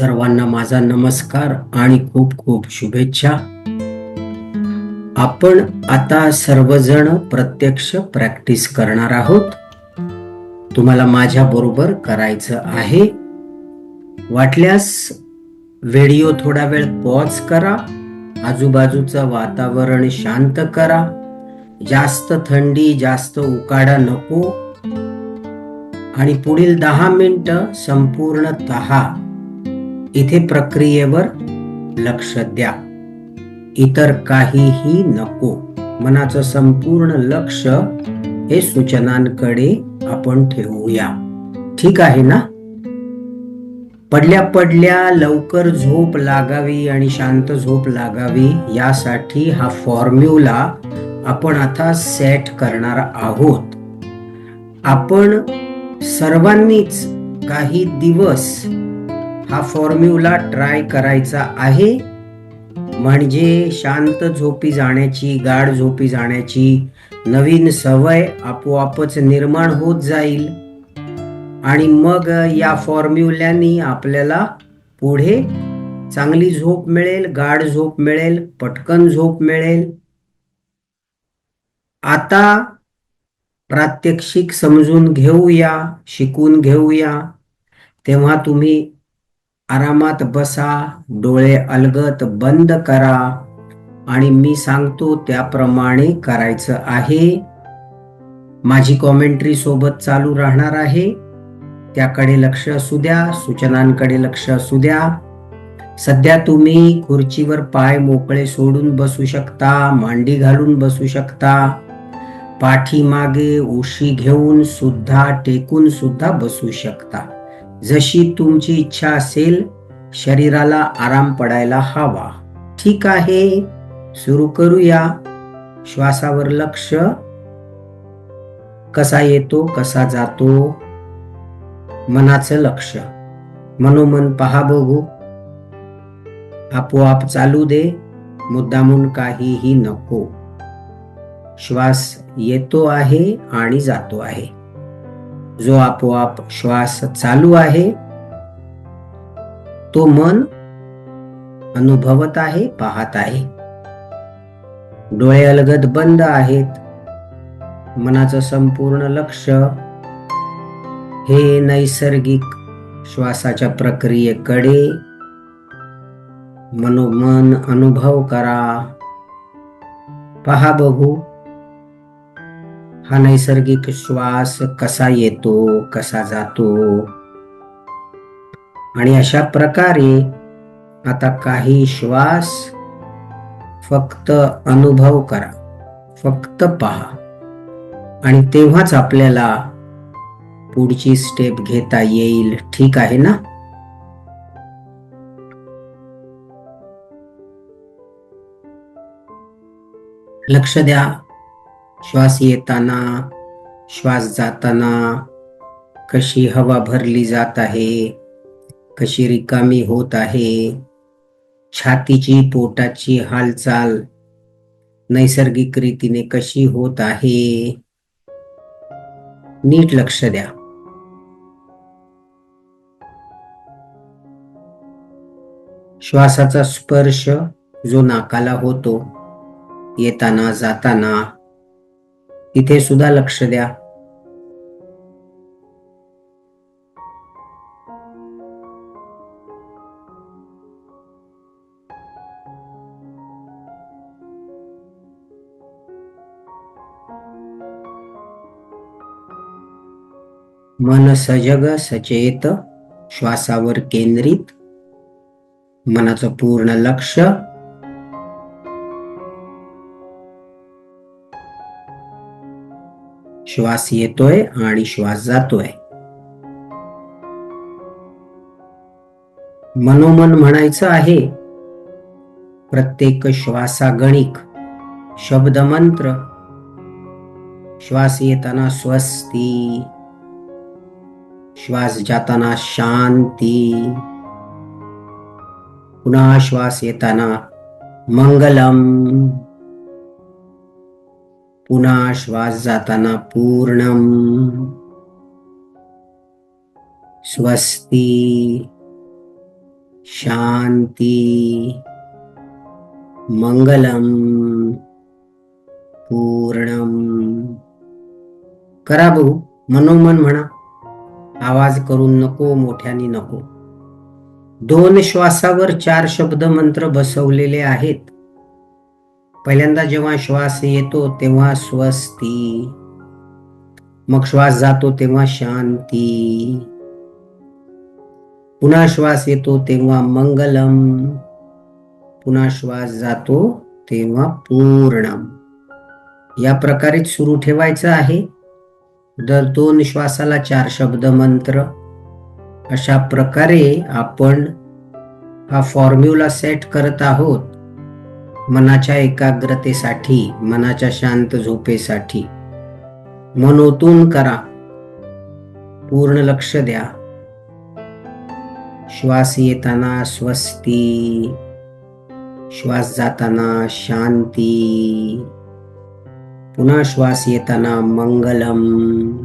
सर्वांना माझा नमस्कार आणि खूप खूप शुभेच्छा. आपण आता सर्वजण प्रत्यक्ष प्रॅक्टिस करणार आहोत. तुम्हाला माझ्या बरोबर करायचं आहे. वाटल्यास व्हिडिओ थोडा वेळ पॉज करा. आजूबाजूचं वातावरण शांत करा. जास्त थंडी जास्त उकाडा नको. आणि पुढील दहा मिनिटं संपूर्णतः इथे प्रक्रियेवर लक्ष द्या. इतर काहीही नको. मनाचं संपूर्ण लक्ष हे सूचनांकडे आपण ठेवूया. ठीक आहे ना? पडल्या पडल्या लवकर झोप लागावी आणि शांत झोप लागावी यासाठी हा फॉर्म्युला आपण आता सेट करणार आहोत. आपण सर्वांनीच काही दिवस हा फॉर्म्युला ट्राय करायचा आहे. म्हणजे शांत झोपी जाण्याची गाढ झोपी जाण्याची नवीन सवय आपोआपच निर्माण होत जाईल. आणि मग या फॉर्म्युल्यानी आपल्याला पुढे चांगली झोप मिळेल गाढ झोप मिळेल पटकन झोप मिळेल. आता प्रात्यक्षिक समजून घेऊया शिकून घेऊया. तेव्हा तुम्ही आरामात बसा डोळे अलगत बंद करा. आणि मी सांगतो त्याप्रमाणे करायचं आहे. माझी कॉमेंट्री सोबत चालू राहणार आहे. त्याकडे लक्ष असू द्या सूचनांकडे लक्ष असू द्या. सध्या तुम्ही खुर्चीवर पाय मोकळे सोडून बसू शकता मांडी घालून बसू शकता. पाठीमागे उशी घेऊन सुद्धा टेकून सुद्धा बसू शकता. जशी तुमची इच्छा असेल शरीराला आराम पडायला हवा. ठीक आहे. सुरू करूया. श्वासावर लक्ष. कसा येतो कसा जातो? मनाचं लक्ष. मनोमन पहा बघू. आपोआप चालू दे. मुद्दामून काहीही नको. श्वास येतो आहे आणि जातो आहे. जो आपोआप श्वास चालू आहे तो मन अनुभवत आहे पाहत आहे. डोळे अलगद बंद आहेत. मनाचं संपूर्ण लक्ष हे नैसर्गिक श्वासाच्या प्रक्रियेकडे. मनोमन अनुभव करा. पहा बघू. हा नैसर्गिक श्वास कसा येतो कसा जातो? आणि अशा प्रकारे आता काही श्वास फक्त अनुभव करा फक्त पहा. आणि तेव्हाच आपल्याला पुढची स्टेप घेता येईल. ठीक आहे ना? लक्ष द्या. श्वास येताना श्वास जाताना कशी हवा भरली जात आहे कशी रिकामी होत आहे छातीची पोटाची हालचाल नैसर्गिक रीतीने कशी होत आहे नीट लक्ष द्या. श्वासाचा स्पर्श जो नाकाला होतो येताना जाताना तिथे सुद्धा लक्ष द्या. मन सजग सचेत श्वासावर केंद्रित मनाचं पूर्ण लक्ष श्वास येतोय आणि श्वास जातोय. मनोमन म्हणायचं आहे प्रत्येक श्वासागणिक शब्द मंत्र. श्वास येताना स्वस्ती श्वास जाताना शांती. पुन्हा श्वास येताना मंगलम. पुन्हा श्वास जाताना पूर्णम। स्वस्ती शांती मंगलम पूर्णम। करा भाऊ मनोमन म्हणा आवाज करून नको मोठ्याने नको. दोन श्वासावर चार शब्द मंत्र बसवलेले आहेत. पहिल्यांदा जेव्हा श्वास येतो तेव्हा स्वस्ती. मग श्वास जातो तेव्हा शांती. पुन्हा श्वास येतो तेव्हा मंगलम. पुन्हा श्वास जातो तेव्हा पूर्णम. या प्रकारेच सुरू ठेवायचं आहे. दर दोन श्वासाला चार शब्द मंत्र. अशा प्रकारे आपण हा फॉर्म्युला सेट करत आहोत. मनाच्या एकाग्रतेसाठी मनाच्या शांत झोपेसाठी. मनोतून करा. पूर्ण लक्ष द्या. श्वास येताना स्वस्ती. श्वास जाताना शांती. पुन्हा श्वास येताना मंगलम.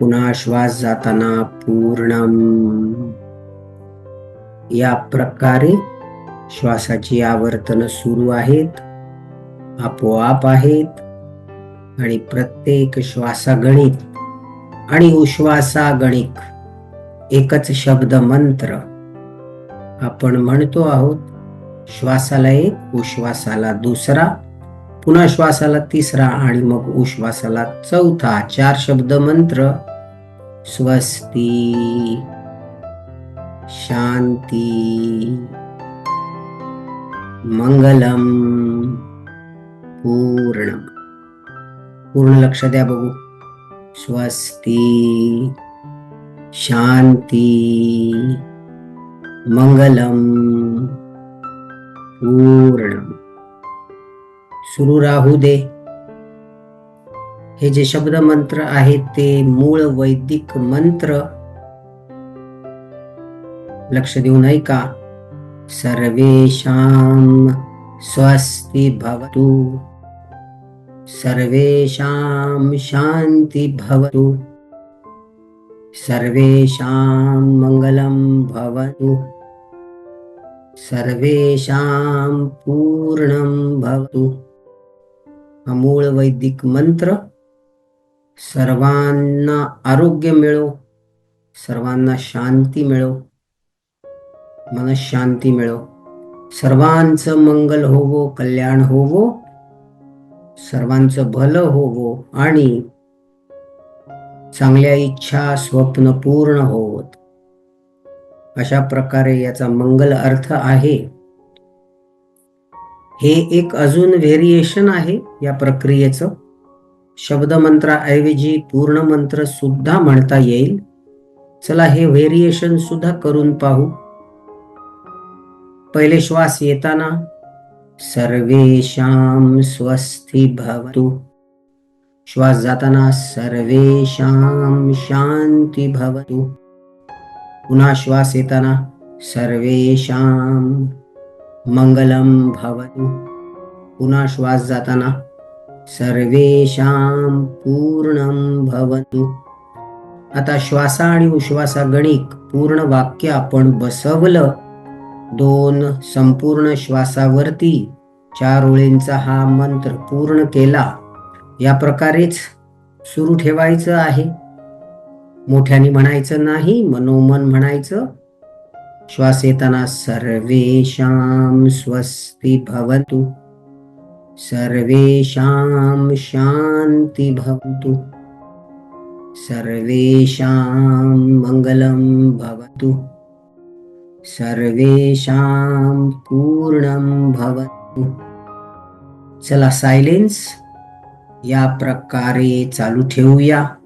पुन्हा श्वास जाताना पूर्णम. या प्रकारे श्वासाची आवर्तन सुरू आहेत आपोआप आहेत आणि प्रत्येक श्वासागणित आणि उश्वासागणिक एकच शब्द मंत्र. आपण म्हणतो आहोत श्वासाला एक उश्वासाला दुसरा पुन्हा श्वासाला तिसरा आणि मग उश्वासाला चौथा. चार शब्द मंत्र. स्वस्ती शांती. मंगलम पूर्ण पूर्ण लक्ष द्या बघू। स्वस्ती शांती मंगलम पूर्ण सुरू राहू दे। हे जे शब्द मंत्र आहेत ते मूळ वैदिक मंत्र। लक्ष देऊन ऐका सर्वेषां स्वस्ति भवतु। सर्वेषां शान्ति भवतु। सर्वेषां मङ्गलं भवतु। सर्वेषां पूर्णं भवतु। हा मूळ वैदिक मंत्र। सर्वांना आरोग्य मिळो। सर्वांना शांती मिळो मनशांती मिळो. सर्वांचं मंगल होवो कल्याण होवो सर्वांचं भलं होवो आणि चांगल्या इच्छा स्वप्न पूर्ण होवत. अशा प्रकारे याचा मंगल अर्थ आहे. हे एक अजून व्हेरिएशन आहे या प्रक्रियेचं. शब्दमंत्राऐवजी पूर्ण मंत्र सुद्धा म्हणता येईल. चला हे व्हेरिएशन सुद्धा करून पाहू. पहिले श्वास येताना सर्वेषां स्वस्ती भवतु. श्वास जाताना सर्वेषां शांती भवतु. पुन्हा श्वास येताना सर्वेषां मंगलम भवतु. पुन्हा श्वास जाताना सर्वेषां पूर्णं भवतु. आता श्वासा आणि उश्वासा गणिक पूर्ण वाक्य आपण बसवलं दोन संपूर्ण श्वासावरती चार ओळींचा हा मंत्र पूर्ण केला. या प्रकारेच सुरू ठेवायचं आहे. मोठ्याने म्हणायचं नाही मनोमन म्हणायचं श्वास येताना सर्वेषां स्वस्ती भवतु. सर्वेषां शांती भवतु. सर्वेषां मंगलम भवतु. सर्वेषां पूर्णं भवतु। चला सायलेन्स या प्रकारे चालू ठेवूया.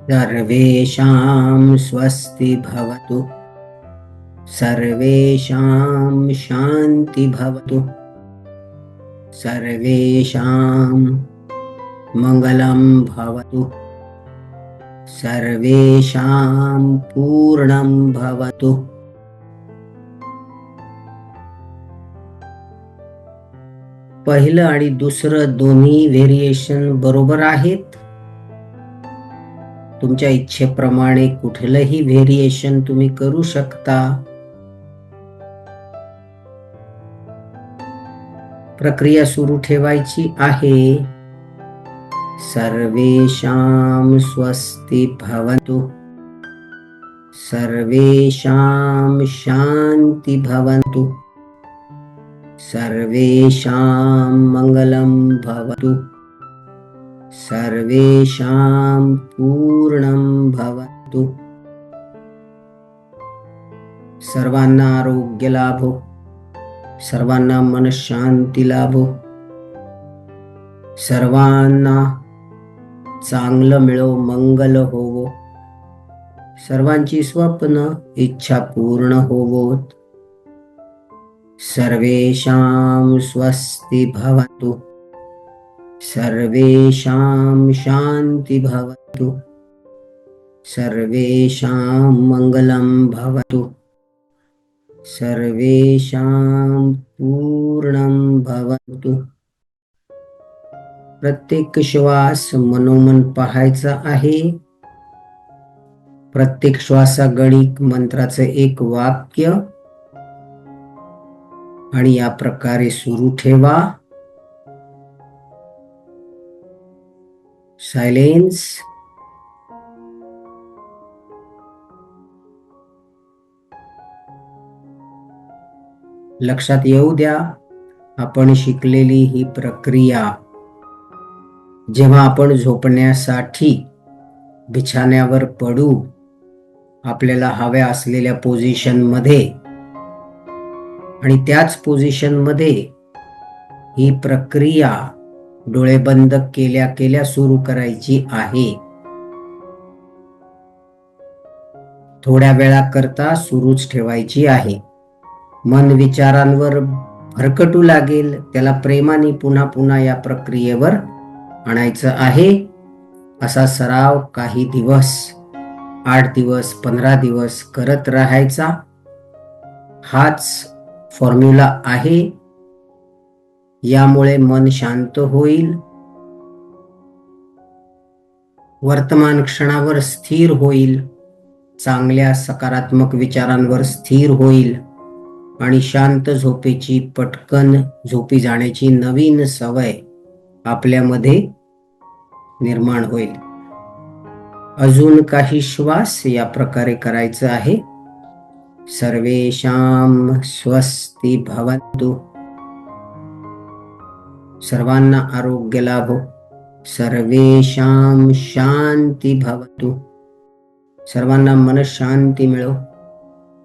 सर्वेषां स्वस्ति भवतु। सर्वेषां शान्ति भवतु। सर्वेषां मङ्गलं भवतु। सर्वेषां पूर्णं भवतु। पहिलं आणि दुसरं दोन्ही व्हेरिएशन बरोबर आहेत. तुमच्या इच्छेप्रमाणे कुठलंही व्हेरिएशन तुम्ही करू शकता. प्रक्रिया सुरू ठेवायची आहे. सर्वेषां स्वस्ति भवन्तु. सर्वेषां शान्ति भवन्तु. सर्वेषां मङ्गलं भवतु. सर्वेषां पूर्णं भवतु। सर्वांना आरोग्य लाभो सर्वांना मनशांती लाभो सर्वांना चांगलं मिळो मंगल होवो सर्वांची स्वप्न इच्छा पूर्ण होवोत। सर्वेषां स्वस्ति भवतु। सर्वेषां शान्ति भवतु सर्वेषां मङ्गलं भवतु। सर्वेषां पूर्णं भवतु। प्रत्येक श्वास मनोमन पाहायचा आहे। प्रत्येक श्वासागणिक मंत्राचं एक वाक्य। आणि या प्रकारे सुरू ठेवा। सायलेन्स लक्षात येऊ द्या आपण शिकलेली ही प्रक्रिया. जेव्हा आपण झोपण्यासाठी बिछाण्यावर पडू आपल्याला हव्या असलेल्या पोझिशनमध्ये आणि त्याच पोझिशनमध्ये ही प्रक्रिया डोळे बंद केल्या केल्या सुरू करायची आहे. थोड्या वेळा करता सुरूच ठेवायची आहे. मन विचारांवर भरकटू लागेल त्याला प्रेमाने पुन्हा पुन्हा या प्रक्रियेवर आणायचं आहे. असा सराव काही दिवस आठ दिवस पंधरा दिवस करत राहायचा. हाच फॉर्म्युला आहे. यामुळे मन शांत होईल. वर्तमान क्षणावर स्थिर होईल. चांगल्या सकारात्मक विचारांवर स्थिर होईल. आणि शांत झोपेची पटकन झोपी जाण्याची नवीन सवय आपल्यामध्ये निर्माण होईल. अजून काही श्वास या प्रकारे करायचं आहे. सर्वेषां स्वस्ती भवतु. सर्वांना आरोग्य लाभो। सर्वेषां शांती भवतु। सर्वांना मनशांती मिळो।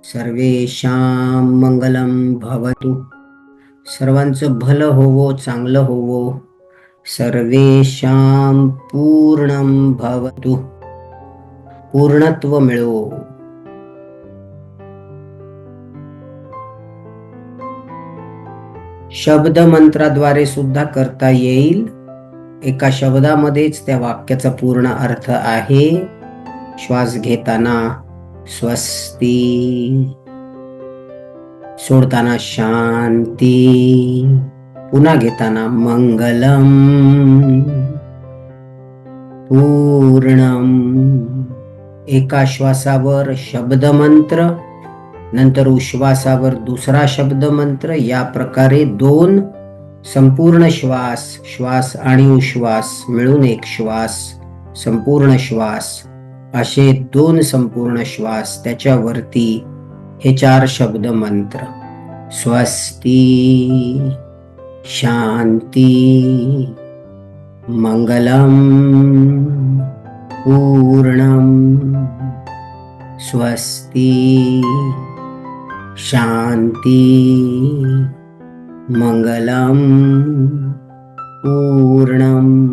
सर्वेषां मंगलम भवतु। सर्वांचं भलं होवो चांगलं होवो। सर्वेषां पूर्णं भवतु। पूर्णत्व मिळो। शब्द मंत्राद्वारे सुद्धा करता येईल. एका शब्दामध्येच त्या वाक्याचा पूर्ण अर्थ आहे. श्वास घेताना स्वस्ती. सोडताना शांती. पुन्हा घेताना मंगलम. पूर्णम. एका श्वासावर शब्दमंत्र नंतर उश्वासावर दुसरा शब्द मंत्र या प्रकारे दोन संपूर्ण श्वास श्वास आणि उश्वास मिळून एक श्वास संपूर्ण श्वास असे दोन संपूर्ण श्वास त्याच्यावरती हे चार शब्द मंत्र स्वस्ती शांती मंगलम पूर्णम. स्वस्ती शांती मंगलम पूर्णम.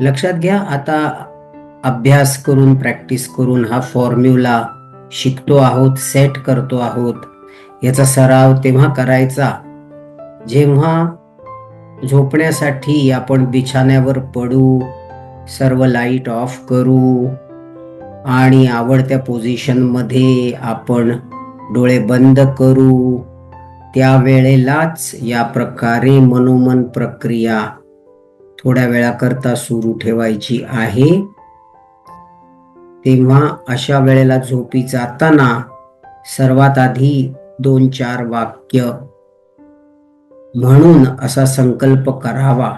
लक्षात घ्या आता अभ्यास करून प्रॅक्टिस करून हा फॉर्म्युला शिकतो आहोत सेट करतो आहोत. याचा सराव तेव्हा करायचा. जेव्हा झोपण्यासाठी आपण बिछाण्यावर पडू सर्व लाइट ऑफ करू आणि आवडत्या पोझिशनमध्ये आपण डोळे बंद करू. त्यावेळेलाच या प्रकारे मनोमन प्रक्रिया थोड्या वेळाकरता सुरू ठेवायची आहे. तेव्हा अशा वेळेला झोपी जाताना सर्वात आधी दोन चार वाक्य म्हणून असा संकल्प करावा.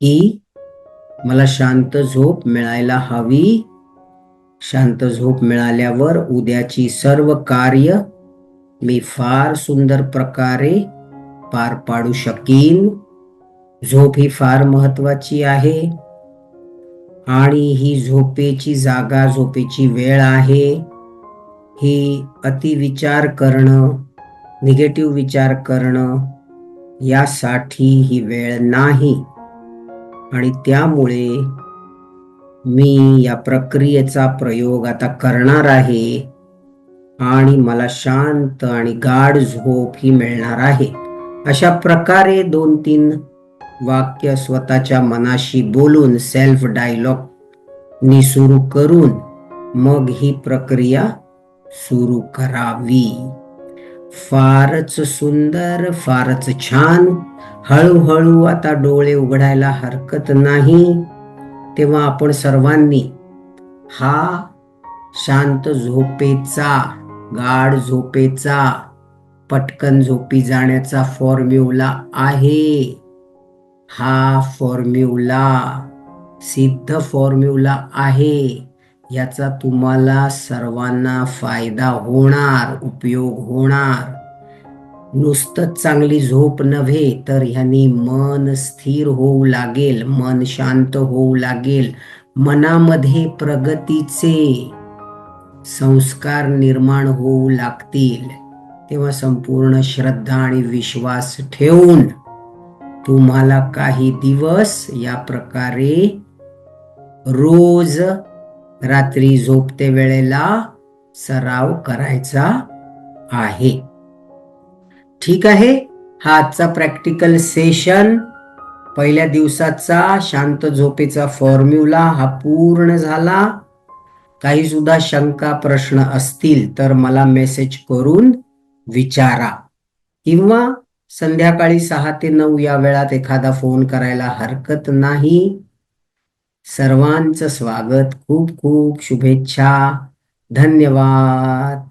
की मला शांत झोप मिळायला हवी. शांत झोप मिळाल्यावर उद्याची सर्व कार्य मी फार सुंदर प्रकारे पार पाडू शकीन. झोप ही फार महत्वाची आहे. आणि ही झोपेची जागा झोपेची वेळ आहे. ही अतिविचार करणं निगेटिव्ह विचार करणं यासाठी ही वेळ नाही. आणि त्यामुळे मी या प्रक्रियेचा प्रयोग आता करणार आहे आणि मला शांत आणि गाढ झोप ही मिळणार आहे. अशा प्रकारे दोन तीन वाक्य स्वतःच्या मनाशी बोलून सेल्फ डायलॉग नी सुरू करून मग ही प्रक्रिया सुरू करावी. फारच सुंदर फारच छान. हळूहळू आता डोळे उघडायला हरकत नाही. तेव्हा आपण सर्वांनी हा शांत झोपेचा गाढ झोपेचा पटकन झोपी जाण्याचा फॉर्म्युला आहे. हा फॉर्म्युला सिद्ध फॉर्म्युला आहे. याचा तुम्हाला सर्वांना फायदा होणार उपयोग होणार. नुसतंच चांगली झोप नव्हे तर ह्यानी मन स्थिर होऊ लागेल मन शांत होऊ लागेल. मनामध्ये प्रगतीचे संस्कार निर्माण होऊ लागतील. तेव्हा संपूर्ण श्रद्धा आणि विश्वास ठेवून तुम्हाला काही दिवस या प्रकारे रोज रात्री झोपते वेळेला सराव करायचा आहे. ठीक आहे? हा आजचा प्रॅक्टिकल सेशन पहिल्या दिवसाचा शांत झोपेचा फॉर्म्युला हा पूर्ण झाला. काही सुद्धा शंका प्रश्न असतील तर मला मेसेज करून विचारा. किंवा संध्याकाळी सहा ते नऊ या वेळात एखादा फोन करायला हरकत नाही. सर्वांचं स्वागत. खूप खूप शुभेच्छा. धन्यवाद.